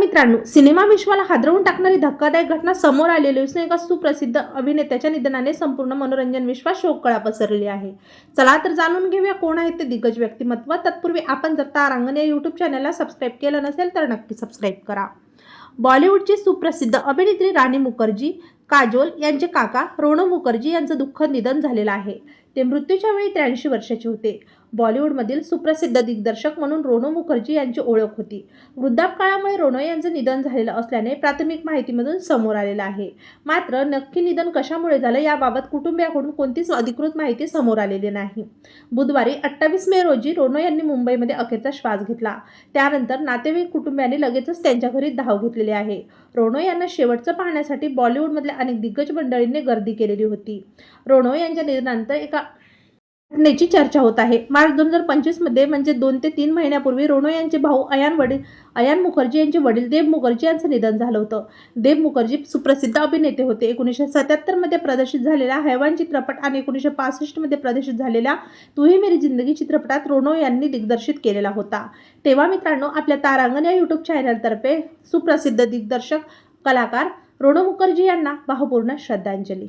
मित्रांनो सिनेमा विश्वाला हादरवून टाकणारी धक्कादायक घटना समोर आलेली असून एका सुप्रसिद्ध अभिनेत्याच्या निधनाने संपूर्ण मनोरंजन विश्वात शोककळा पसरली आहे. चला तर जाणून घेऊया कोण आहेत ते दिग्गज व्यक्तिमत्व. तत्पूर्वी आपण जर तारांगण या यूट्यूब चॅनलला सबस्क्राईब केलं नसेल तर नक्की सबस्क्राईब करा. बॉलिवूडची सुप्रसिद्ध अभिनेत्री राणी मुखर्जी काजोल यांचे काका रोणू मुखर्जी यांचं दुःखद निधन झालेलं आहे. ते मृत्यूच्या वेळी त्र्याऐंशी वर्षाचे होते. बॉलिवूडमधील सुप्रसिद्ध दिग्दर्शक म्हणून रोनो मुखर्जी यांची ओळख होती. वृद्धापकाळामुळे रोनो यांचं निधन झालेलं असल्याने प्राथमिक माहितीमधून समोर आलेलं आहे. मात्र नक्की निधन कशामुळे झालं याबाबत कुटुंबियाकडून कोणतीच अधिकृत माहिती समोर आलेली नाही. बुधवारी अठ्ठावीस मे रोजी रोनो यांनी मुंबईमध्ये अखेरचा श्वास घेतला. त्यानंतर नातेवाईक कुटुंबियांनी लगेचच त्यांच्या घरी धाव घेतलेली आहे. रोनो यांना शेवटचं पाहण्यासाठी बॉलिवूडमधल्या अनेक दिग्गज मंडळींनी गर्दी केलेली होती. रोनो यांच्या निधनानंतर एका घटनेची चर्चा होत आहे. मार्च दोन हजार पंचवीसमध्ये म्हणजे दोन ते तीन महिन्यापूर्वी रोनो यांचे भाऊ अयान वडील अयान मुखर्जी यांचे वडील देव मुखर्जी यांचं निधन झालं होतं. देव मुखर्जी सुप्रसिद्ध अभिनेते होते. एकोणीसशे सत्याहत्तरमध्ये प्रदर्शित झालेला हैवान चित्रपट आणि एकोणीसशे पासष्टमध्ये प्रदर्शित झालेल्या तुही मेरी जिंदगी चित्रपटात रोनो यांनी दिग्दर्शित केलेला होता. तेव्हा मित्रांनो आपल्या तारांगण या यूट्यूब चॅनलतर्फे सुप्रसिद्ध दिग्दर्शक कलाकार रोनो मुखर्जी यांना भावपूर्ण श्रद्धांजली.